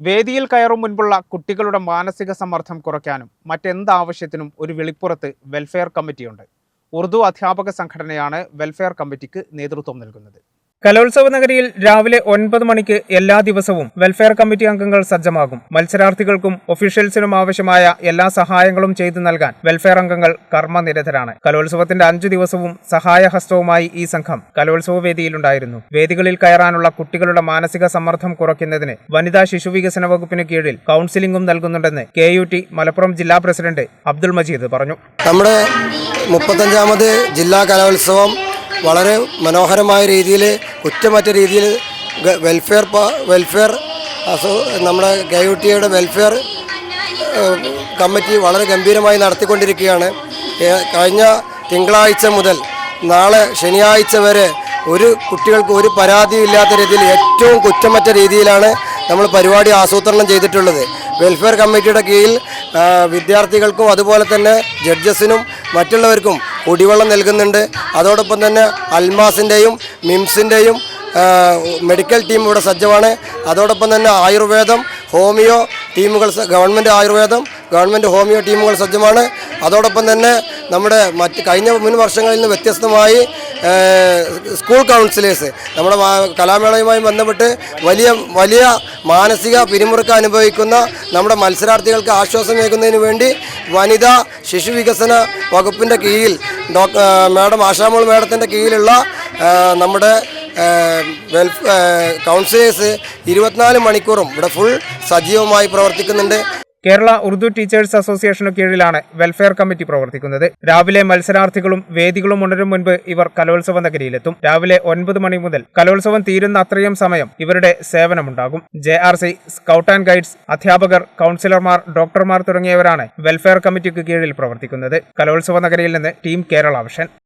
വേദിയിൽ കയറും മുൻപുള്ള കുട്ടികളുടെ മാനസിക സമ്മർദ്ദം കുറയ്ക്കാനും മറ്റെന്താവശ്യത്തിനും ഒരു വെളിപ്പുറത്ത് വെൽഫെയർ കമ്മിറ്റിയുണ്ട് ഉറുദു അധ്യാപക സംഘടനയാണ് വെൽഫെയർ കമ്മിറ്റിക്ക് നേതൃത്വം നൽകുന്നത്. കലോത്സവ നഗരിയിൽ രാവിലെ ഒൻപത് മണിക്ക് എല്ലാ ദിവസവും വെൽഫെയർ കമ്മിറ്റി അംഗങ്ങൾ സജ്ജമാകും. മത്സരാർത്ഥികൾക്കും ഒഫീഷ്യൽസിനും ആവശ്യമായ എല്ലാ സഹായങ്ങളും ചെയ്തു നൽകാൻ വെൽഫെയർ അംഗങ്ങൾ കർമ്മനിരതരാണ്. കലോത്സവത്തിന്റെ അഞ്ചു ദിവസവും സഹായഹസ്തവുമായി ഈ സംഘം കലോത്സവ വേദിയിലുണ്ടായിരുന്നു വേദികളിൽ കയറാനുള്ള കുട്ടികളുടെ മാനസിക സമ്മർദ്ദം കുറയ്ക്കുന്നതിന് വനിതാ ശിശു വികസന വകുപ്പിന് കീഴിൽ കൗൺസിലിംഗും നൽകുന്നുണ്ടെന്ന് കെ യു ടി മലപ്പുറം ജില്ലാ പ്രസിഡന്റ് അബ്ദുൾ മജീദ് പറഞ്ഞു. നമ്മുടെ മുപ്പത്തഞ്ചാമത് ജില്ലാ കലോത്സവം വളരെ മനോഹരമായ രീതിയിൽ കുറ്റമറ്റ രീതിയിൽ വെൽഫെയർ വെൽഫെയർ നമ്മുടെ ഗൈവുട്ടിയുടെ വെൽഫെയർ കമ്മിറ്റി വളരെ ഗംഭീരമായി നടത്തിക്കൊണ്ടിരിക്കുകയാണ്. കഴിഞ്ഞ തിങ്കളാഴ്ച മുതൽ നാളെ ശനിയാഴ്ച വരെ ഒരു കുട്ടികൾക്ക് ഒരു പരാതിയും ഇല്ലാത്ത രീതിയിൽ ഏറ്റവും കുറ്റമറ്റ രീതിയിലാണ് നമ്മൾ പരിപാടി ആസൂത്രണം ചെയ്തിട്ടുള്ളത്. വെൽഫെയർ കമ്മിറ്റിയുടെ കീഴിൽ വിദ്യാർത്ഥികൾക്കും അതുപോലെ തന്നെ ജഡ്ജസിനും മറ്റുള്ളവർക്കും കുടിവെള്ളം നൽകുന്നുണ്ട്. അതോടൊപ്പം തന്നെ അൽമാസിന്റെയും മിംസിന്റെയും മെഡിക്കൽ ടീം ഇവിടെ സജ്ജമാണ്. അതോടൊപ്പം തന്നെ ആയുർവേദം ഹോമിയോ ടീമുകൾ ഗവൺമെന്റ് ആയുർവേദം ഗവൺമെന്റ് ഹോമിയോ ടീമുകൾ സജ്ജമാണ്. അതോടൊപ്പം തന്നെ നമ്മുടെ മറ്റ് കഴിഞ്ഞ മുൻ വർഷങ്ങളിൽ നിന്ന് വ്യത്യസ്തമായി സ്കൂൾ കൗൺസിലേഴ്സ് നമ്മുടെ കലാമേളയുമായി ബന്ധപ്പെട്ട് വലിയ വലിയ മാനസിക പിരിമുറുക്കം അനുഭവിക്കുന്ന നമ്മുടെ മത്സരാർത്ഥികൾക്ക് ആശ്വാസമേകുന്നതിന് വേണ്ടി വനിതാ ശിശു വികസന വകുപ്പിന്റെ കീഴിൽ ഡോക്ടർ മാഡം ആശാമോൾ മാഡത്തിന്റെ കീഴിലുള്ള നമ്മുടെ വെൽഫ് കൗൺസിലേഴ്സ് ഇരുപത്തിനാല് മണിക്കൂറും ഇവിടെ ഫുൾ സജീവമായി പ്രവർത്തിക്കുന്നുണ്ട്. കേരള ഉറുദു ടീച്ചേഴ്സ് അസോസിയേഷനു കീഴിലാണ് വെൽഫെയർ കമ്മിറ്റി പ്രവർത്തിക്കുന്നത്. രാവിലെ മത്സരാർത്ഥികളും വേദികളും ഉണരും മുൻപ് ഇവർ കലോത്സവ നഗരിയിലെത്തും. രാവിലെ ഒൻപത് മണി മുതൽ കലോത്സവം തീരുന്ന അത്രയും സമയം ഇവരുടെ സേവനമുണ്ടാകും. J R C scout and guides അധ്യാപകർ കൗൺസിലർമാർ ഡോക്ടർമാർ തുടങ്ങിയവരാണ് വെൽഫെയർ കമ്മിറ്റിക്ക് കീഴിൽ പ്രവർത്തിക്കുന്നത്. കലോത്സവ നഗരിയിൽ നിന്ന് ടീം കേരള വിഷൻ